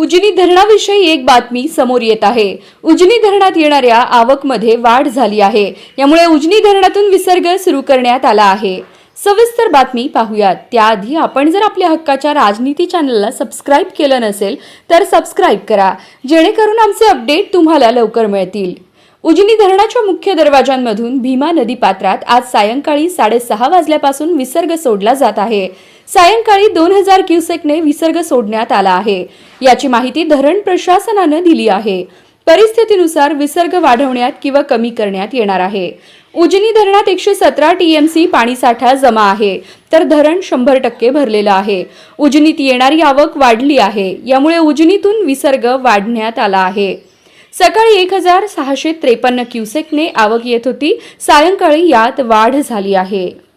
उजनी धरणाविषयी एक बातमी समोर येत आहे. उजनी धरणात येणाऱ्या आवकमध्ये वाढ झाली आहे. यामुळे उजनी धरणातून विसर्ग सुरू करण्यात आला आहे. सविस्तर बातमी पाहूयात. त्याआधी आपण जर आपल्या हक्काच्या राजनीती चॅनलला सबस्क्राईब केलं नसेल तर सबस्क्राईब करा. जेणेकरून आमचे अपडेट तुम्हाला लवकर मिळतील. उजनी धरणाच्या मुख्य दरवाजांमधून भीमा नदी पात्रात आज सायंकाळी साडेसहा वाजल्यापासून विसर्ग सोडला जात आहे. सायंकाळी दोन हजार क्युसेकने विसर्ग सोडण्यात आला आहे. याची माहिती धरण प्रशासनानं दिली आहे. परिस्थितीनुसार विसर्ग वाढवण्यात किंवा कमी करण्यात येणार आहे. उजनी धरणात एकशे सतरा टीएमसी पाणीसाठा जमा आहे. तर धरण शंभर टक्के भरलेलं आहे. उजनीत येणारी आवक वाढली आहे. यामुळे उजनीतून विसर्ग वाढण्यात आला आहे. सकाळी एक हजार सहाशे त्रेपन्न क्युसेकने आवक येत होती. सायंकाळी यात वाढ झाली आहे.